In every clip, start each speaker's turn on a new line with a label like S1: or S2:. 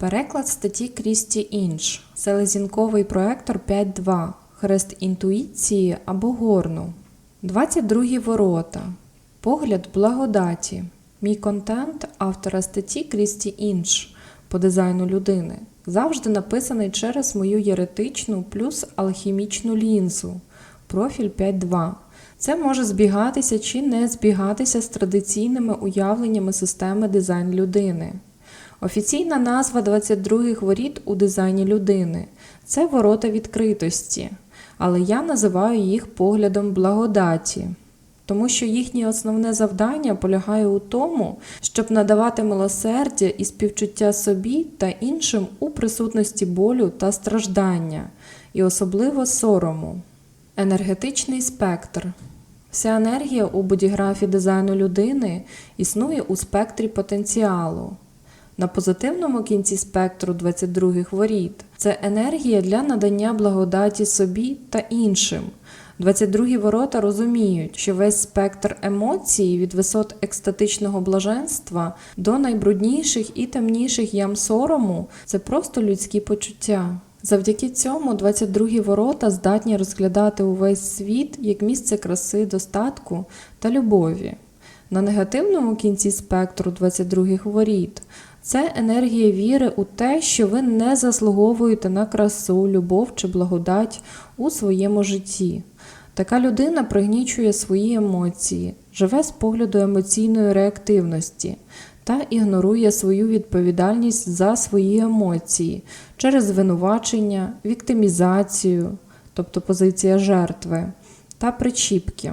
S1: Переклад статті Крісті Інш. Селезінковий проектор 5.2. Хрест інтуїції або горну. 22 ворота. Погляд благодаті. Мій контент автора статті Крісті Інш по дизайну людини завжди написаний через мою єретичну плюс алхімічну лінзу. Профіль 5.2. Це може збігатися чи не збігатися з традиційними уявленнями системи дизайн людини. Офіційна назва 22-х воріт у дизайні людини це ворота відкритості, але я називаю їх поглядом благодаті, тому що їхнє основне завдання полягає у тому, щоб надавати милосердя і співчуття собі та іншим у присутності болю та страждання, і особливо сорому. Енергетичний спектр. Вся енергія у бодіграфі дизайну людини існує у спектрі потенціалу. На позитивному кінці спектру 22-х воріт це енергія для надання благодаті собі та іншим. 22-гі ворота розуміють, що весь спектр емоцій від висот екстатичного блаженства до найбрудніших і темніших ям сорому це просто людські почуття. Завдяки цьому 22-гі ворота здатні розглядати увесь світ як місце краси, достатку та любові. На негативному кінці спектру 22-х воріт це енергія віри у те, що ви не заслуговуєте на красу, любов чи благодать у своєму житті. Така людина пригнічує свої емоції, живе з погляду емоційної реактивності та ігнорує свою відповідальність за свої емоції через звинувачення, віктимізацію, тобто позиція жертви, та причіпки.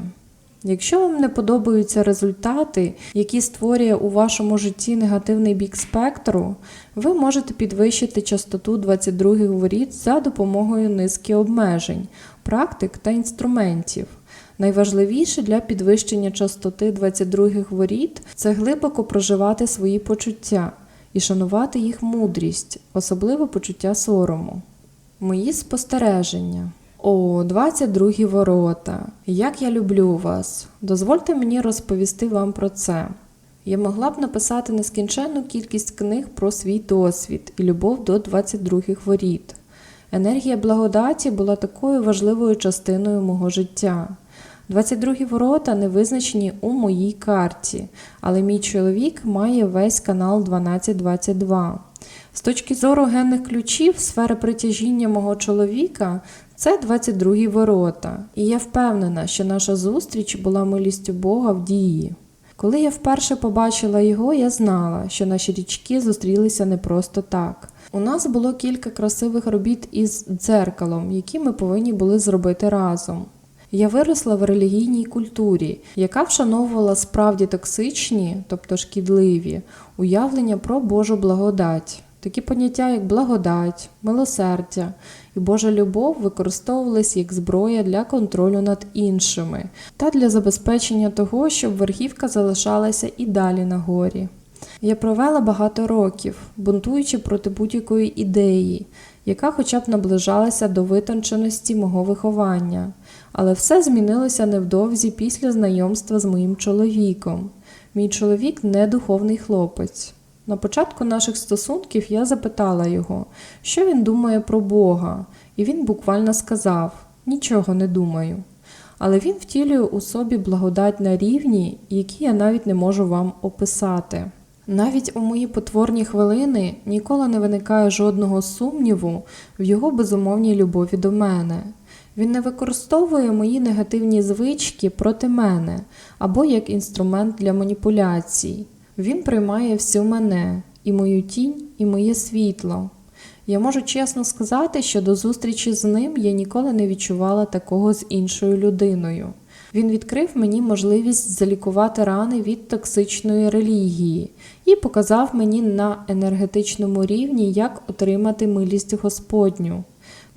S1: Якщо вам не подобаються результати, які створює у вашому житті негативний бік спектру, ви можете підвищити частоту 22 воріт за допомогою низки обмежень, практик та інструментів. Найважливіше для підвищення частоти 22 воріт це глибоко проживати свої почуття і шанувати їх мудрість, особливо почуття сорому. Мої спостереження. О, 22 ворота. Як я люблю вас. Дозвольте мені розповісти вам про це. Я могла б написати нескінченну кількість книг про свій досвід і любов до 22 воріт. Енергія благодаті була такою важливою частиною мого життя. 22 ворота не визначені у моїй карті, але мій чоловік має весь канал 1222. З точки зору генних ключів, сфери притяжіння мого чоловіка це 22 ворота, і я впевнена, що наша зустріч була милістю Бога в дії. Коли я вперше побачила його, я знала, що наші річки зустрілися не просто так. У нас було кілька красивих робіт із дзеркалом, які ми повинні були зробити разом. Я виросла в релігійній культурі, яка вшановувала справді токсичні, тобто шкідливі, уявлення про Божу благодать. Такі поняття, як благодать, милосердя і Божа любов використовувались як зброя для контролю над іншими та для забезпечення того, щоб верхівка залишалася і далі на горі. Я провела багато років, бунтуючи проти будь-якої ідеї, яка хоча б наближалася до витонченості мого виховання, але все змінилося невдовзі після знайомства з моїм чоловіком. Мій чоловік не духовний хлопець. На початку наших стосунків я запитала його, що він думає про Бога, і він буквально сказав нічого не думаю. Але він втілює у собі благодать на рівні, які я навіть не можу вам описати. Навіть у мої потворні хвилини ніколи не виникає жодного сумніву в його безумовній любові до мене. Він не використовує мої негативні звички проти мене або як інструмент для маніпуляцій. Він приймає всю мене, і мою тінь, і моє світло. Я можу чесно сказати, що до зустрічі з ним я ніколи не відчувала такого з іншою людиною. Він відкрив мені можливість залікувати рани від токсичної релігії і показав мені на енергетичному рівні, як отримати милість Господню.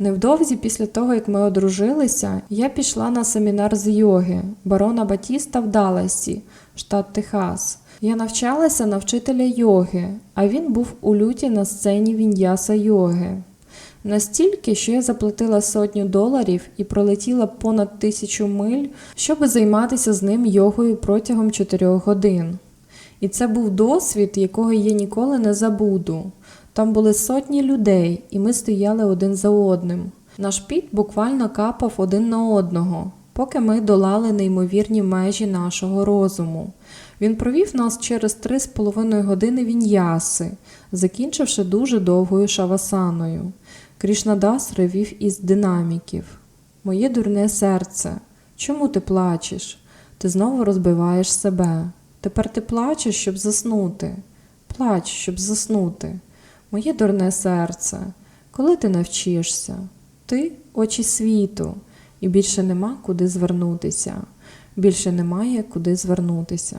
S1: Невдовзі після того, як ми одружилися, я пішла на семінар з йоги барона Батіста в Далласі, штат Техас. Я навчалася на вчителя йоги, а він був у люті на сцені Віньяса йоги. Настільки, що я заплатила сотню доларів і пролетіла понад тисячу миль, щоб займатися з ним йогою протягом чотирьох годин. І це був досвід, якого я ніколи не забуду. Там були сотні людей, і ми стояли один за одним. Наш піт буквально капав один на одного, поки ми долали неймовірні межі нашого розуму. Він провів нас через три з половиною години віньяси, закінчивши дуже довгою шавасаною. Крішнадас ревів із динаміків. Моє дурне серце, чому ти плачеш? Ти знову розбиваєш себе. Тепер ти плачеш, щоб заснути. Плач, щоб заснути. Моє дурне серце, коли ти навчишся? Ти очі світу, і більше нема куди звернутися. Більше немає куди звернутися.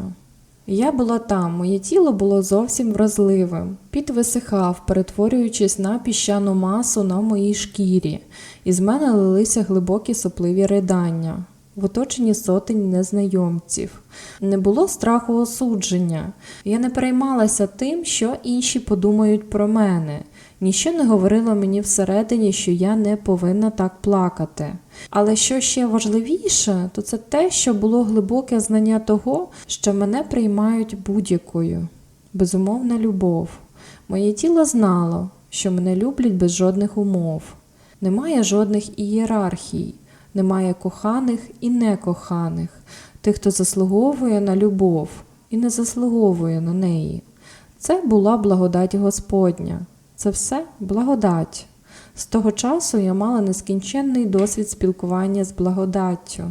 S1: Я була там, моє тіло було зовсім вразливим. Піт висихав, перетворюючись на піщану масу на моїй шкірі, і з мене лилися глибокі сопливі ридання в оточенні сотень незнайомців. Не було страху осудження. Я не переймалася тим, що інші подумають про мене. Ніщо не говорило мені всередині, що я не повинна так плакати. Але що ще важливіше, то це те, що було глибоке знання того, що мене приймають будь-якою. Безумовна любов. Моє тіло знало, що мене люблять без жодних умов. Немає жодних ієрархій, немає коханих і некоханих, тих, хто заслуговує на любов і не заслуговує на неї. Це була благодать Господня. Це все благодать. З того часу я мала нескінченний досвід спілкування з благодаттю.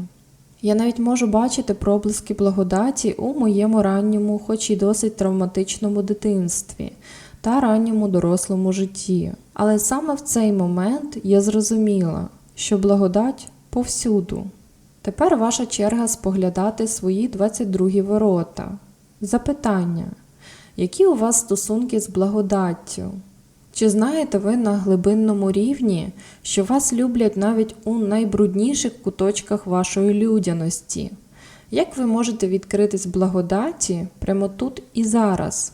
S1: Я навіть можу бачити проблиски благодаті у моєму ранньому, хоч і досить травматичному дитинстві та ранньому дорослому житті. Але саме в цей момент я зрозуміла, що благодать повсюду. Тепер ваша черга споглядати свої 22 ворота. Запитання. Які у вас стосунки з благодаттю? Чи знаєте ви на глибинному рівні, що вас люблять навіть у найбрудніших куточках вашої людяності? Як ви можете відкритись благодаті прямо тут і зараз?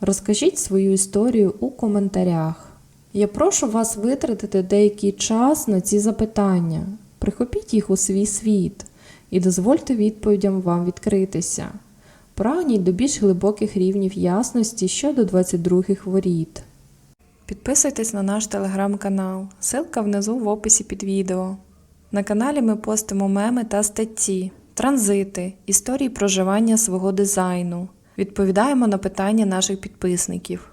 S1: Розкажіть свою історію у коментарях. Я прошу вас витратити деякий час на ці запитання, прихопіть їх у свій світ і дозвольте відповідям вам відкритися. Прагніть до більш глибоких рівнів ясності щодо 22-х воріт. Підписуйтесь на наш телеграм-канал, ссылка внизу в описі під відео. На каналі ми постимо меми та статті, транзити, історії проживання свого дизайну. Відповідаємо на питання наших підписників.